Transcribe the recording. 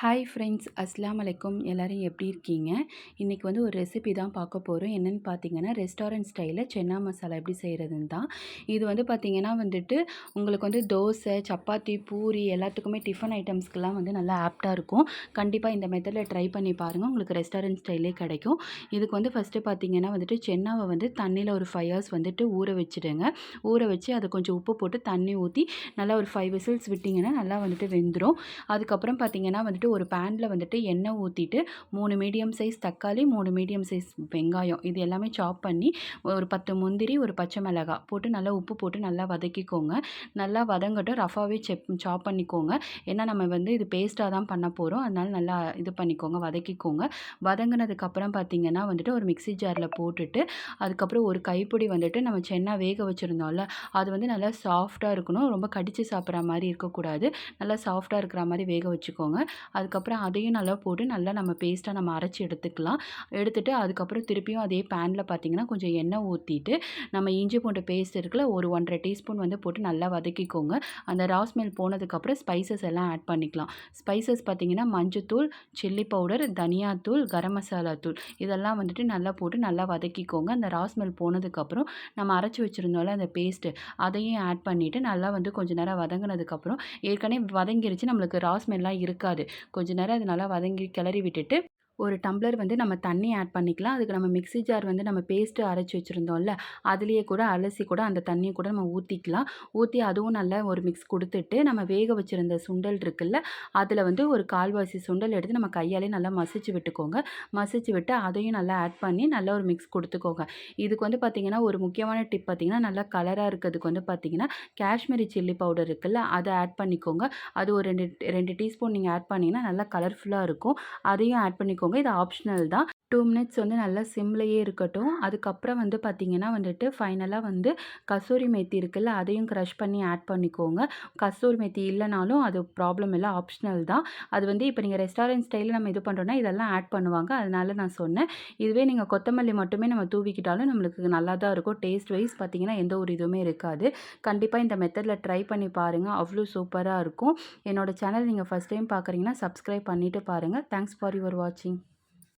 Hi friends அஸ்லாம் வலைக்கும் எல்லோரும் எப்படி இருக்கீங்க? இன்றைக்கி வந்து ஒரு ரெசிபி தான் பார்க்க போகிறோம் என்னென்னு பார்த்தீங்கன்னா ரெஸ்டாரண்ட் ஸ்டைலில் சென்னா மசாலா எப்படி செய்கிறதுன்னு தான். இது வந்து பார்த்திங்கன்னா வந்துட்டு உங்களுக்கு வந்து தோசை சப்பாத்தி பூரி எல்லாத்துக்குமே டிஃபன் ஐட்டம்ஸ்க்கெலாம் வந்து நல்லா ஆப்டாக இருக்கும். கண்டிப்பாக இந்த மெத்தடில் ட்ரை பண்ணி பாருங்கள் உங்களுக்கு ரெஸ்டாரண்ட் ஸ்டைலே கிடைக்கும். இதுக்கு வந்து ஃபஸ்ட்டு பார்த்தீங்கன்னா வந்துட்டு சென்னாவை வந்து தண்ணியில் ஒரு ஃபைவ் ஹவர்ஸ் வந்துட்டு ஊற வச்சுடுங்க. ஊற வச்சு அதை கொஞ்சம் உப்பு போட்டு தண்ணி ஊற்றி நல்லா ஒரு ஃபைவ் விசில்ஸ் விட்டிங்கன்னா நல்லா வந்துட்டு வெந்துடும் அதுக்கப்புறம் பார்த்திங்கன்னா வந்துட்டு ஒரு பேனில் வந்துட்டு எண்ணெய் ஊற்றிட்டு மூணு மீடியம் சைஸ் தக்காளி மூணு மீடியம் சைஸ் வெங்காயம். இது எல்லாமே சாப் பண்ணி ஒரு பத்து முந்திரி ஒரு பச்சை மிளகாய் போட்டு நல்லா உப்பு போட்டு நல்லா வதக்கிக்கோங்க. நல்லா வதங்கட்டும் ரஃபாகவே செப் சாப் பண்ணிக்கோங்க. ஏன்னா நம்ம வந்து இது பேஸ்ட்டாக தான் பண்ண போகிறோம் அதனால் நல்லா இது பண்ணிக்கோங்க வதக்கிக்கோங்க. வதங்கினதுக்கப்புறம் பார்த்திங்கன்னா வந்துட்டு ஒரு மிக்சி ஜாரில் போட்டுட்டு அதுக்கப்புறம் ஒரு கைப்பிடி வந்துட்டு நம்ம சென்னா வேக வச்சுருந்தோம்ல அது வந்து நல்லா சாஃப்டாக இருக்கணும். ரொம்ப கடித்து சாப்பிட்ற மாதிரி இருக்கக்கூடாது. நல்லா சாஃப்டாக இருக்கிற மாதிரி வேக வச்சுக்கோங்க. அதுக்கப்புறம் அதையும் நல்லா போட்டு நல்லா நம்ம பேஸ்ட்டாக நம்ம அரைச்சி எடுத்துக்கலாம். எடுத்துகிட்டு அதுக்கப்புறம் திருப்பியும் அதே பேனில் பார்த்திங்கன்னா கொஞ்சம் எண்ணெய் ஊற்றிட்டு நம்ம இஞ்சி பூண்டு பேஸ்ட் இருக்குல்ல ஒரு ஒன்றரை டீஸ்பூன் வந்து போட்டு நல்லா வதக்கிக்கோங்க. அந்த ராஸ்மெல் போனதுக்கப்புறம் ஸ்பைசஸ் எல்லாம் ஆட் பண்ணிக்கலாம். ஸ்பைசஸ் பார்த்திங்கன்னா மஞ்சத்தூள் சில்லி பவுடர் தனியாத்தூள் கரம் மசாலா தூள் இதெல்லாம் வந்துட்டு நல்லா போட்டு நல்லா வதக்கிக்கோங்க. அந்த ராஸ்மெல் போனதுக்கப்புறம் நம்ம அரைச்சி வச்சுருந்தோம்ல அந்த பேஸ்ட்டு அதையும் ஆட் பண்ணிவிட்டு நல்லா வந்து கொஞ்சம் நேரம் வதங்கினதுக்கப்புறம் ஏற்கனவே வதங்கிருச்சு நம்மளுக்கு ராஸ்மெல்லாம் இருக்காது. கொஞ்ச நேரம் அது நல்லா வதங்கி கிளறி விட்டுட்டு ஒரு டம்ளர் வந்து நம்ம தண்ணி ஆட் பண்ணிக்கலாம். அதுக்கு நம்ம மிக்ஸி ஜார் வந்து நம்ம பேஸ்ட்டு அரைச்சி வச்சுருந்தோம்ல அதுலேயே கூட அலசி கூட அந்த தண்ணியை கூட நம்ம ஊற்றிக்கலாம் ஊற்றி அதுவும் நல்லா ஒரு மிக்ஸ் கொடுத்துட்டு நம்ம வேக வச்சுருந்த சுண்டல் இருக்குல்ல அதில் வந்து ஒரு கால்வாசி சுண்டல் எடுத்து நம்ம கையாலே நல்லா மசிச்சு விட்டுக்கோங்க. மசிச்சு விட்டு அதையும் நல்லா ஆட் பண்ணி நல்லா ஒரு மிக்ஸ் கொடுத்துக்கோங்க. இதுக்கு வந்து பார்த்திங்கன்னா ஒரு முக்கியமான டிப் பார்த்திங்கன்னா நல்லா கலராக இருக்கிறதுக்கு வந்து பார்த்திங்கன்னா காஷ்மீரி சில்லி பவுடர் இருக்குல்ல அதை ஆட் பண்ணிக்கோங்க. அது ஒரு ரெண்டு ரெண்டு டீஸ்பூன் நீங்கள் ஆட் பண்ணிங்கன்னா நல்லா கலர்ஃபுல்லாக இருக்கும். அதையும் ஆட் பண்ணிக்கோங்க. பண்ணிக்கோங்க இது ஆப்ஷனல் தான். டூ மினிட்ஸ் வந்து நல்லா சிம்லையே இருக்கட்டும். அதுக்கப்புறம் வந்து பார்த்திங்கன்னா வந்துட்டு ஃபைனலாக வந்து கசூரி மேத்தி இருக்குல்ல அதையும் க்ரஷ் பண்ணி ஆட் பண்ணிக்கோங்க. கசூரி மேத்தி இல்லைனாலும் அது ப்ராப்ளம் இல்லை ஆப்ஷனல் தான். அது வந்து இப்போ நீங்கள் ரெஸ்டாரண்ட் ஸ்டைலில் நம்ம இது பண்ணுறோன்னா இதெல்லாம் ஆட் பண்ணுவாங்க. அதனால நான் சொன்னேன். இதுவே நீங்கள் கொத்தமல்லி மட்டுமே நம்ம தூவிக்கிட்டாலும் நம்மளுக்கு நல்லா தான் இருக்கும். டேஸ்ட் வைஸ் பார்த்திங்கன்னா எந்த ஒரு இதுவுமே இருக்காது. கண்டிப்பாக இந்த மெத்தடில் ட்ரை பண்ணி பாருங்கள் அவ்வளோ சூப்பராக இருக்கும். என்னோடய சேனல் நீங்கள் ஃபஸ்ட் டைம் பார்க்குறீங்கன்னா சப்ஸ்கிரைப் பண்ணிவிட்டு பாருங்கள் தேங்க்ஸ் ஃபார் யுவர் வாட்சிங்.